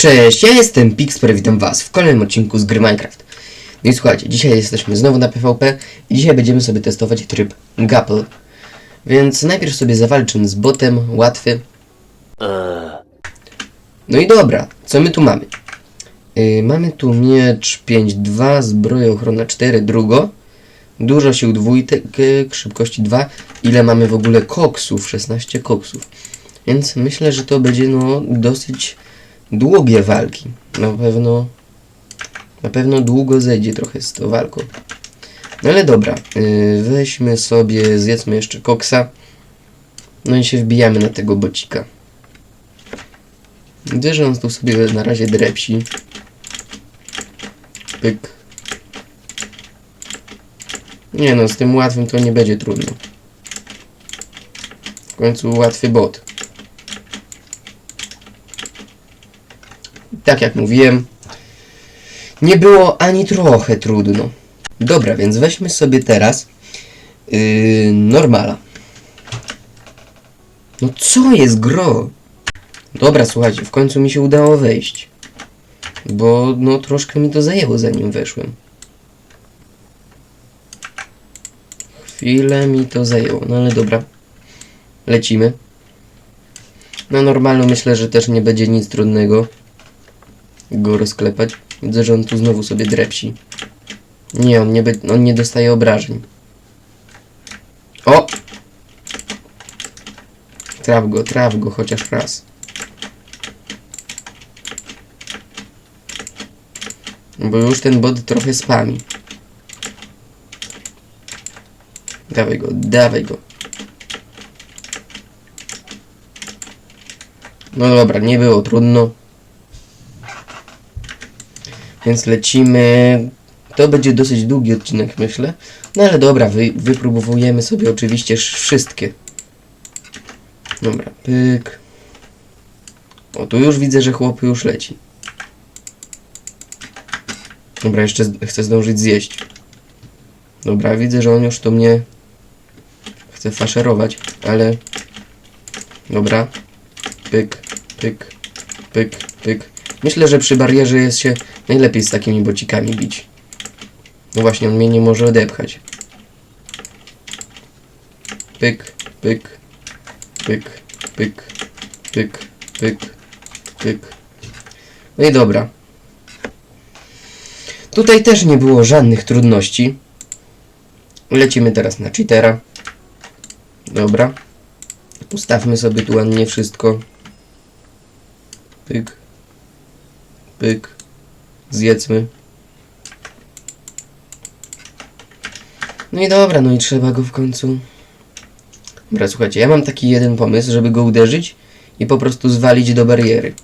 Cześć, ja jestem Pixper, witam was w kolejnym odcinku z gry Minecraft. No i słuchajcie, dzisiaj jesteśmy znowu na PvP i dzisiaj będziemy sobie testować tryb Gapple. Więc najpierw sobie zawalczymy z botem, łatwy. No i dobra, co my tu mamy? Yy, mamy tu miecz 5.2, zbroja ochrona 4, drugo. Dużo sił dwójtek, szybkości 2. Ile mamy w ogóle koksów? 16 koksów. Więc myślę, że to będzie no dosyć długie walki. Na pewno na pewno długo zejdzie trochę z tą walką. No ale dobra, yy, weźmy sobie, zjedzmy jeszcze koksa. No i się wbijamy na tego bocika. Widzę, że on tu sobie na razie drepsi. Pyk. Nie no, z tym łatwym to nie będzie trudno. W końcu łatwy bot. Tak jak mówiłem, nie było ani trochę trudno. Dobra, więc weźmy sobie teraz yy, normala. No co jest gro? Dobra, słuchajcie, w końcu mi się udało wejść. Bo no troszkę mi to zajęło zanim weszłem. Chwilę mi to zajęło, no ale dobra. Lecimy. Na normalu myślę, że też nie będzie nic trudnego go rozklepać. Widzę, że on tu znowu sobie drepsi. Nie, on nie, on nie dostaje obrażeń. O! Traf go, traf go chociaż raz. Bo już ten bot trochę spami. Dawaj go, dawaj go. No dobra, nie było trudno. Więc lecimy. To będzie dosyć długi odcinek, myślę. No ale dobra, wy, wypróbujemy sobie oczywiście sz- wszystkie. Dobra, pyk. O, tu już widzę, że chłop już leci. Dobra, jeszcze chcę zdążyć zjeść. Dobra, widzę, że on już to mnie chce faszerować, ale... Dobra. Pyk, pyk, pyk, pyk. Myślę, że przy barierze jest się najlepiej z takimi bocikami bić. No właśnie, on mnie nie może odepchać. Pyk, pyk, pyk, pyk, pyk, pyk, pyk. No i dobra. Tutaj też nie było żadnych trudności. Lecimy teraz na cheatera. Dobra. Ustawmy sobie tu ładnie wszystko. Pyk. Pyk. Zjedzmy. No i dobra, no i trzeba go w końcu. Dobra, słuchajcie, ja mam taki jeden pomysł, żeby go uderzyć i po prostu zwalić do bariery.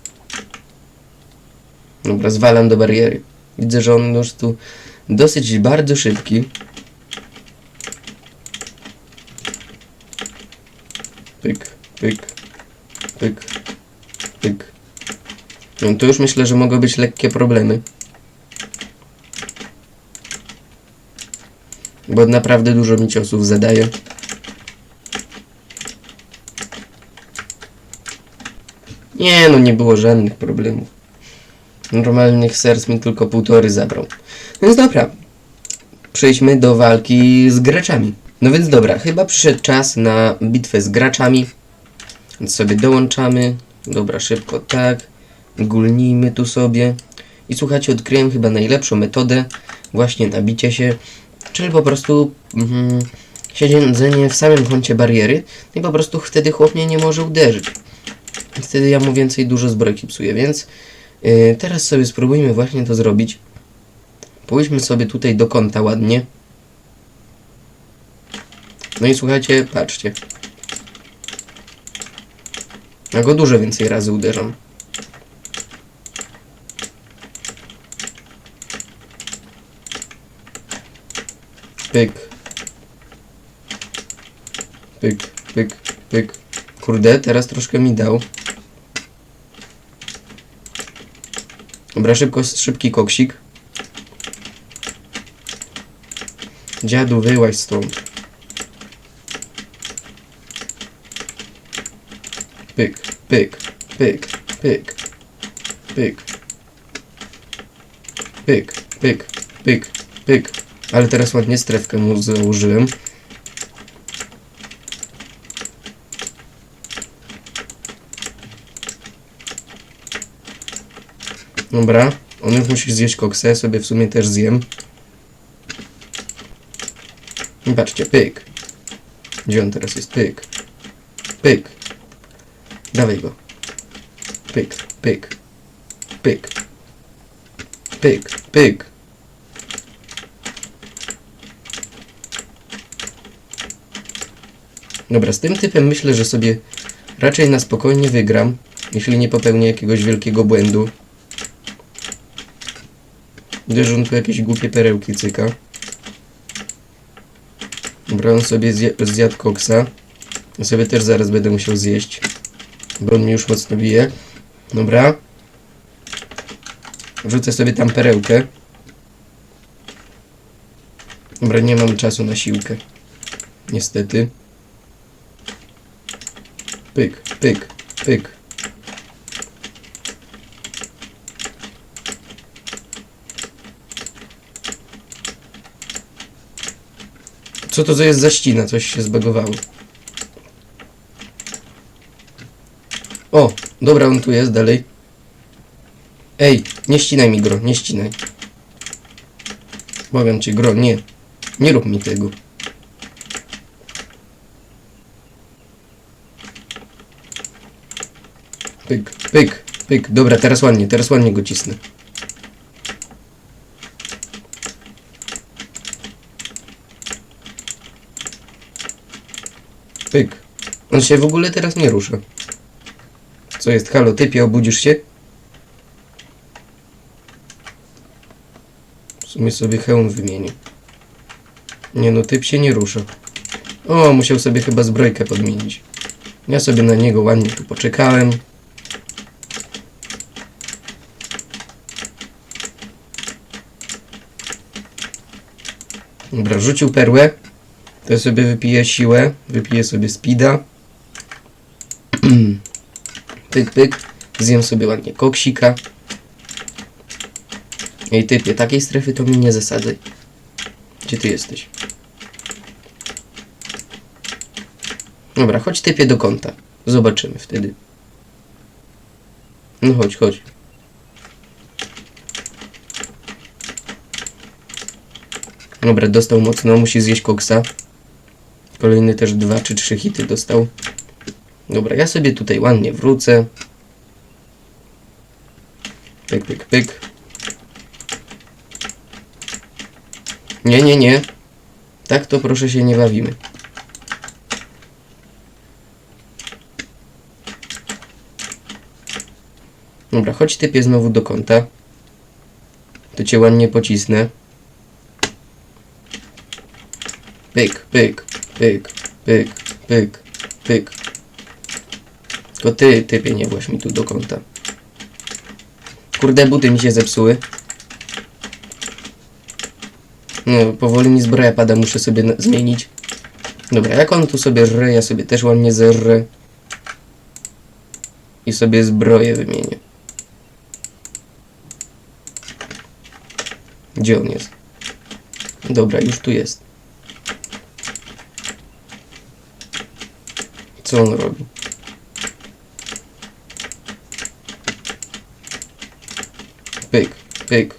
Dobra, zwalam do bariery. Widzę, że on już tu dosyć bardzo szybki. Pyk, pyk, pyk, pyk. No to już myślę, że mogą być lekkie problemy. Bo naprawdę dużo mi ciosów zadaje. Nie no, nie było żadnych problemów. Normalnych serc mi tylko półtory zabrał. Więc dobra. Przejdźmy do walki z graczami. No więc dobra, chyba przyszedł czas na bitwę z graczami. Więc sobie dołączamy. Dobra, szybko tak. Gulnijmy tu sobie. I słuchajcie, odkryłem chyba najlepszą metodę właśnie na bicie się. Czyli po prostu mm, siedzenie w samym kącie bariery i po prostu wtedy chłop mnie nie może uderzyć. Wtedy ja mu więcej dużo zbrojki psuję, więc yy, teraz sobie spróbujmy właśnie to zrobić. Pójdźmy sobie tutaj do kąta ładnie. No i słuchajcie, patrzcie. Ja go dużo więcej razy uderzam. Pyk. Pyk, pyk, pyk. Kurde, teraz troszkę mi dał. Dobra, szybko, szybki koksik. Dziadu, wyłaź stąd. Pyk, pyk, pyk, pyk. Pyk. Pyk, pyk, pyk, pyk. Ale teraz ładnie strefkę mu założyłem. Dobra, on już musi zjeść koksa, ja sobie w sumie też zjem. Patrzcie, pyk. Gdzie on teraz jest? Pyk. Pyk. Dawaj go. Pyk, pyk. Pyk. Pyk, pyk. Dobra, z tym typem myślę, że sobie raczej na spokojnie wygram, jeśli nie popełnię jakiegoś wielkiego błędu. Gdyż tu jakieś głupie perełki cyka. Dobra, on sobie zje zjadł koksa. Ja sobie też zaraz będę musiał zjeść. Bo on mnie już mocno bije. Dobra. Wrzucę sobie tam perełkę. Dobra, nie mamy czasu na siłkę. Niestety. Pyk, pyk, pyk. Co to jest za ścina? Coś się zbagowało. O, dobra, on tu jest, dalej. Ej, nie ścinaj mi gro, nie ścinaj. Błagam cię, gro, nie. Nie rób mi tego. Pyk, pyk, pyk. Dobra, teraz ładnie, teraz ładnie go cisnę. Pyk. On się w ogóle teraz nie rusza. Co jest? Halo, typie, obudzisz się? W sumie sobie hełm wymienię. Nie no, typ się nie rusza. O, musiał sobie chyba zbrojkę podmienić. Ja sobie na niego ładnie tu poczekałem. Dobra, rzucił perłę. To sobie wypiję siłę. Wypiję sobie speeda. pyk, pyk. Zjem sobie ładnie koksika. Ej typie, takiej strefy to mi nie zasadzaj. Gdzie ty jesteś? Dobra, chodź typie do kąta. Zobaczymy wtedy. No chodź, chodź. Dobra, dostał mocno, musi zjeść koksa. Kolejny też dwa czy trzy hity dostał. Dobra, ja sobie tutaj ładnie wrócę. Pyk, pyk, pyk. Nie, nie, nie. Tak to proszę się nie bawimy. Dobra, chodź typie znowu do kąta. To cię ładnie pocisnę. Pyk, pyk, pyk, pyk, pyk, pyk. Tylko ty, typie, nie właź mi tu do kąta. Kurde, buty mi się zepsuły. No, powoli mi zbroja pada, muszę sobie zmienić. Dobra, jak on tu sobie żre, ja sobie też ładnie zerrę. I sobie zbroję wymienię. Gdzie on jest? Dobra, już tu jest. Co on robi? Pyk, pyk.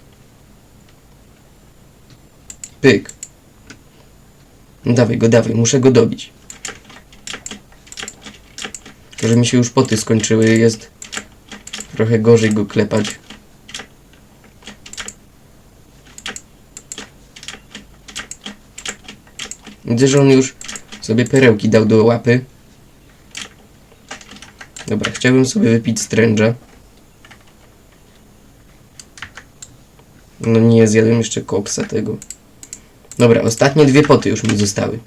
Pyk. No dawaj go, dawaj, muszę go dobić. Tylko, że mi się już poty skończyły, jest trochę gorzej go klepać. Widzę, że on już sobie perełki dał do łapy. Dobra, chciałbym sobie wypić stręża. No nie, zjadłem jeszcze koksa tego. Dobra, ostatnie dwie poty już mi zostały.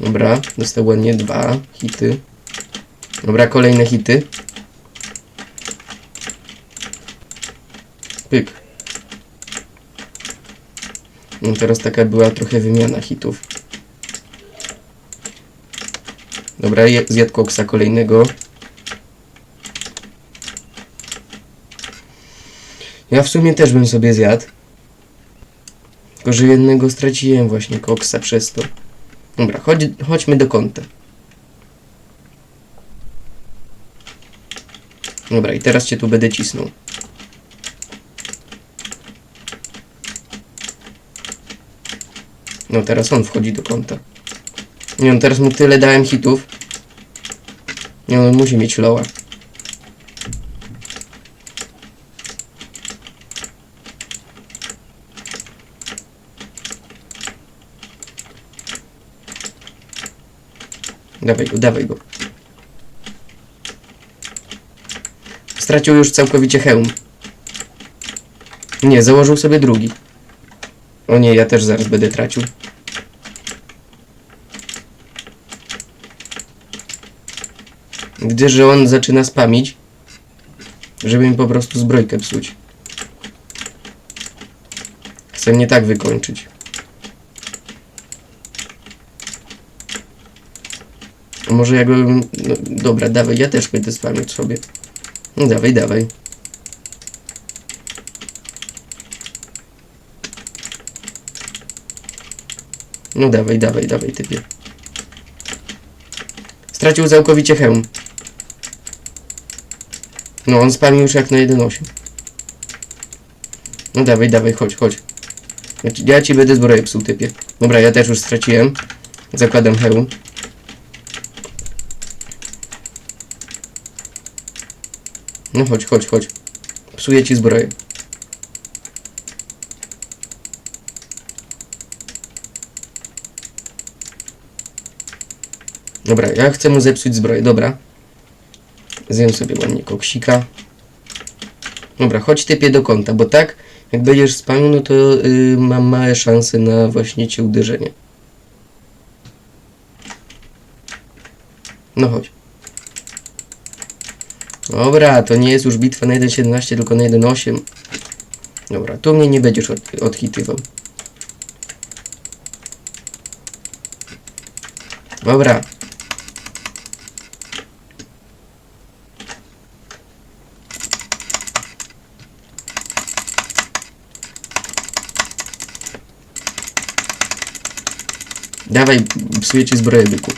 Dobra, dostał ładnie dwa hity. Dobra, kolejne hity. Pyk. No teraz taka była trochę wymiana hitów. Dobra, zjadł koksa kolejnego. Ja w sumie też bym sobie zjadł. Tylko, że jednego straciłem właśnie koksa przez to. Dobra, chodź, chodźmy do kąta. Dobra, i teraz cię tu będę cisnął. No teraz on wchodzi do kąta. Nie no, teraz mu tyle dałem hitów. Nie on musi mieć loła. Dawaj go, dawaj go. Stracił już całkowicie hełm. Nie, założył sobie drugi. O nie, ja też zaraz będę tracił. Gdyż że on zaczyna spamić, żeby mi po prostu zbrojkę psuć. Chcę mnie tak wykończyć. Może ja. No, dobra, dawaj, ja też będę spamić sobie. No dawaj, dawaj. No dawaj, dawaj, dawaj, typie. Stracił całkowicie hełm. No, on spamił już jak na 1.8. No dawaj, dawaj, chodź, chodź. Ja ci, ja ci będę zbroję psuł, typie. Dobra, ja też już straciłem. Zakładam hełm. No chodź, chodź, chodź. Psuję ci zbroję. Dobra, ja chcę mu zepsuć zbroję, dobra. Zjem sobie ładnie koksika. Dobra, chodź typie do kąta, bo tak, jak będziesz spamił, no to y, mam małe szanse na właśnie cię uderzenie. No chodź. Dobra, to nie jest już bitwa na 1.17, tylko na 1.8. Dobra, tu mnie nie będziesz od, odhitywał. Dobra. Dawaj, psuję ci zbroję, byku.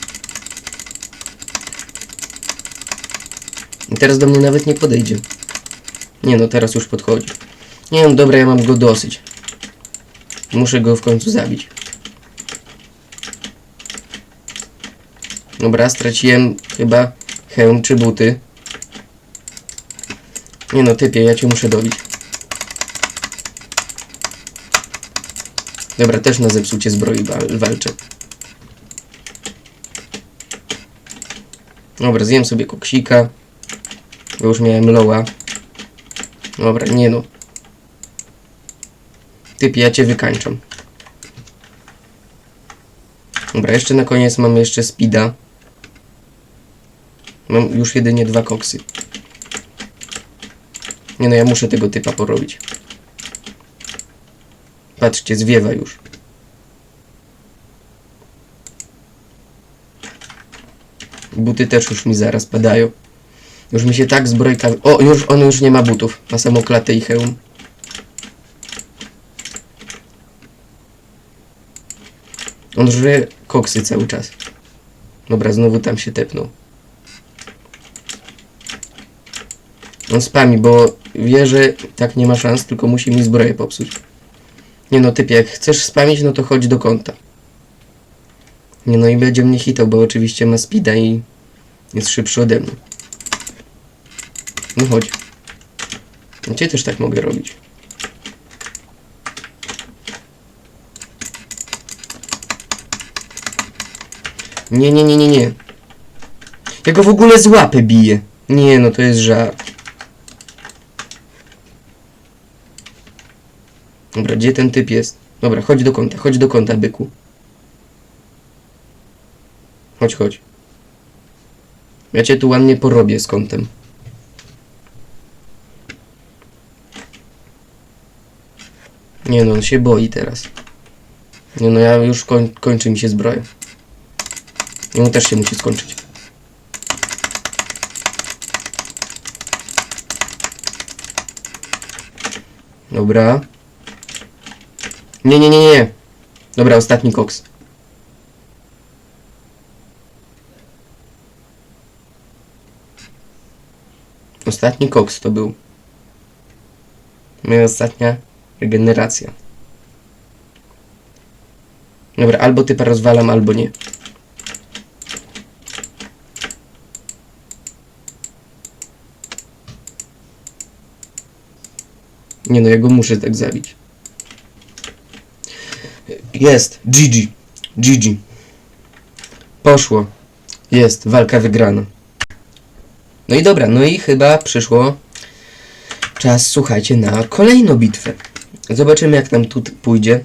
I teraz do mnie nawet nie podejdzie. Nie no, teraz już podchodzi. Nie no, dobra, ja mam go dosyć. Muszę go w końcu zabić. Dobra, straciłem chyba hełm czy buty. Nie no, typie, ja cię muszę dobić. Dobra, też na zepsucie zbroi wal walczę. Dobra, zjem sobie koksika. Bo już miałem loła. Dobra, nie no. Typie, ja cię wykańczam. Dobra, jeszcze na koniec mam jeszcze speeda. Mam już jedynie dwa koksy. Nie no, ja muszę tego typa porobić. Patrzcie, zwiewa już. Buty też już mi zaraz padają. Już mi się tak zbrojka... O, już on już nie ma butów. Ma samą klatę i hełm. On żre koksy cały czas. Dobra, znowu tam się tepnął. On spami, bo wie, że tak nie ma szans, tylko musi mi zbroję popsuć. Nie no, typie, jak chcesz spamić, no to chodź do kąta. Nie no i będzie mnie hitał, bo oczywiście ma speeda i jest szybszy ode mnie. No chodź. No cię też tak mogę robić. Nie, nie, nie, nie, nie. Ja go w ogóle z łapy biję. Nie, no to jest żart. Dobra, gdzie ten typ jest? Dobra, chodź do kąta, chodź do kąta, byku. Chodź, chodź. Ja cię tu ładnie porobię z kątem. Nie no, on się boi teraz. Nie no, ja już koń, kończy mi się zbroja. Jemu też się musi skończyć. Dobra. Nie, nie, nie, nie. Dobra, ostatni koks. Ostatni koks to był. Moja ostatnia regeneracja. Dobra, albo typa rozwalam, albo nie. Nie no, ja go muszę tak zabić. Jest, GG. GG. Poszło. Jest, walka wygrana. No i dobra, no i chyba przyszło czas, słuchajcie, na kolejną bitwę. Zobaczymy jak nam tu pójdzie.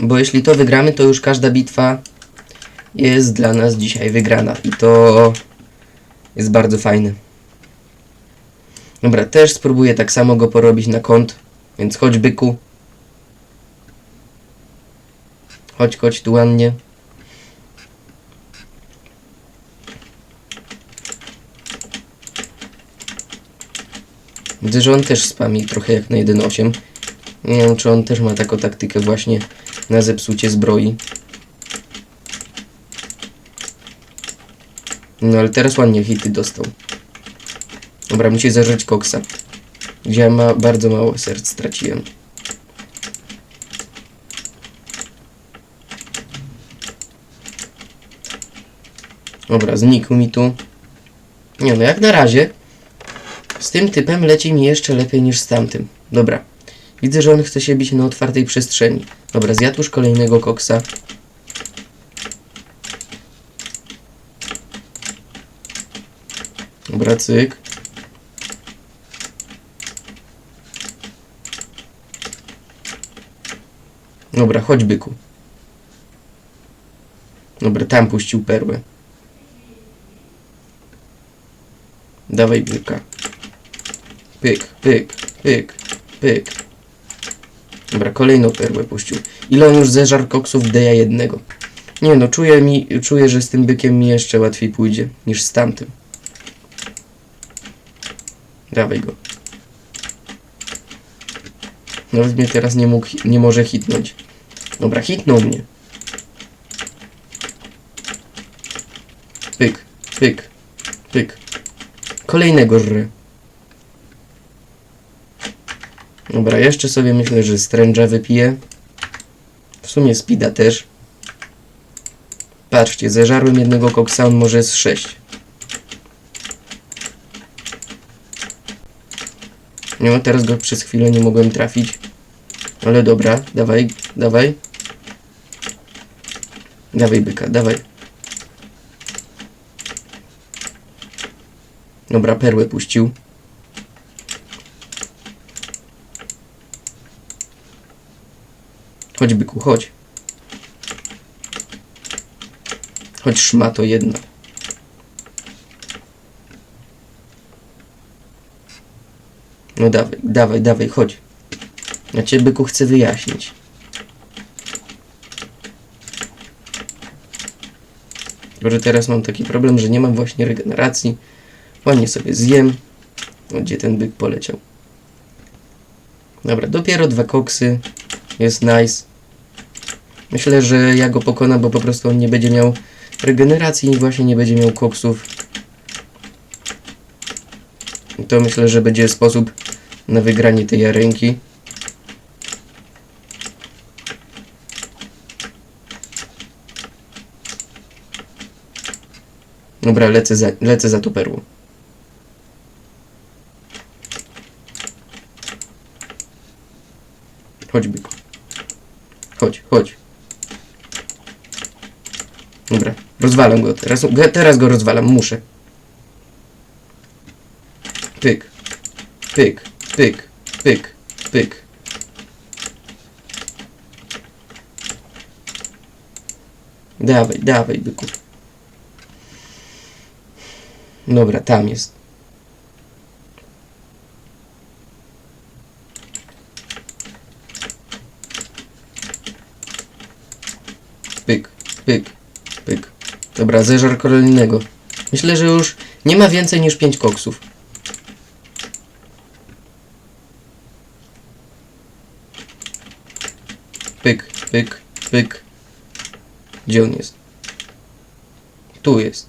Bo jeśli to wygramy, to już każda bitwa jest dla nas dzisiaj wygrana. I to jest bardzo fajne. Dobra, też spróbuję tak samo go porobić na kąt. Więc chodź byku. Chodź, chodź tu ładnie. Że on też spami trochę jak na 1.8. Nie wiem, czy on też ma taką taktykę właśnie na zepsucie zbroi. No ale teraz ładnie hity dostał. Dobra, musi zażyć koksa. Gdzie ma bardzo mało serc straciłem. Dobra, znikł mi tu. Nie no, jak na razie z tym typem leci mi jeszcze lepiej niż z tamtym. Dobra. Widzę, że on chce się bić na otwartej przestrzeni. Dobra, zjadł już kolejnego koksa. Dobra, cyk. Dobra, chodź byku. Dobra, tam puścił perłę. Dawaj byka. Pyk, pyk, pyk, pyk. Dobra, kolejną perłę puścił. Ile on już zeżarł koksów Deja jednego? Nie no, czuję, mi, czuję, że z tym bykiem mi jeszcze łatwiej pójdzie niż z tamtym. Dawaj go. Nawet mnie teraz nie mógł, nie może hitnąć. Dobra, hitnął mnie. Pyk, pyk, pyk. Kolejnego żre. Dobra, jeszcze sobie myślę, że Strange'a wypiję. W sumie Speeda też. Patrzcie, zeżarłem jednego koksa, on może z 6. No, teraz go przez chwilę nie mogłem trafić. Ale dobra, dawaj, dawaj. Dawaj byka, dawaj. Dobra, perłę puścił. Chodź byku, chodź. Chodź szmato jedna. No dawaj, dawaj, dawaj, chodź. Ja cię byku chcę wyjaśnić. Tylko, że teraz mam taki problem, że nie mam właśnie regeneracji. Ładnie sobie zjem. O, gdzie ten byk poleciał? Dobra, dopiero dwa koksy. Jest nice. Myślę, że ja go pokonam, bo po prostu on nie będzie miał regeneracji i właśnie nie będzie miał koksów. To myślę, że będzie sposób na wygranie tej arenki. Dobra, lecę za, lecę za tą perłą. Chodź, byku. Chodź, chodź. Dobra, rozwalam go teraz. Teraz go rozwalam, muszę. Pyk. Pyk, pyk, pyk, pyk. Dawaj, dawaj, byku. Dobra, tam jest. Pyk, pyk. Dobra, zeżar kolejnego. Myślę, że już nie ma więcej niż 5 koksów. pyk, pyk. Gdzie on jest? Tu jest.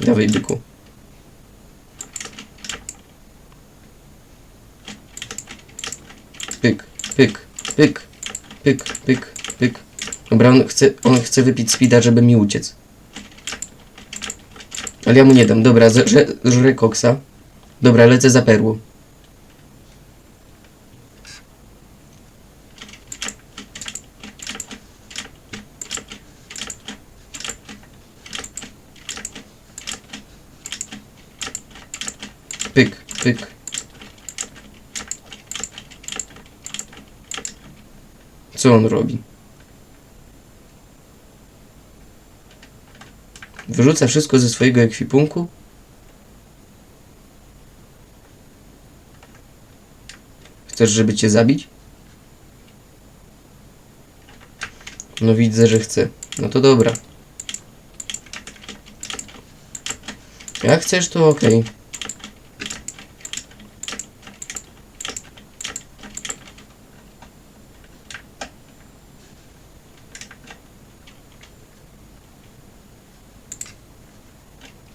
Dawaj, byku. Pyk, pyk, pyk, pyk, pyk, pyk. Dobra, chce, on chce wypić speeda, żeby mi uciec. Ale ja mu nie dam. Dobra, że- żrę koksa. Dobra, lecę za perłą. Pyk, pyk. Co on robi? Wyrzuca wszystko ze swojego ekwipunku? Chcesz, żeby cię zabić? No widzę, że chce. No to dobra. Jak chcesz, to okej.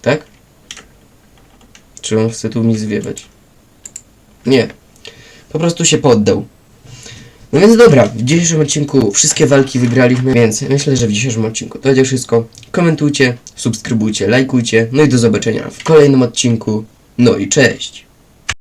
Tak? Czy chce tu mi zwiewać? Nie. Po prostu się poddał. No więc dobra, w dzisiejszym odcinku wszystkie walki wygraliśmy, więc myślę, że w dzisiejszym odcinku to będzie wszystko. Komentujcie, subskrybujcie, lajkujcie, no i do zobaczenia w kolejnym odcinku. No i cześć!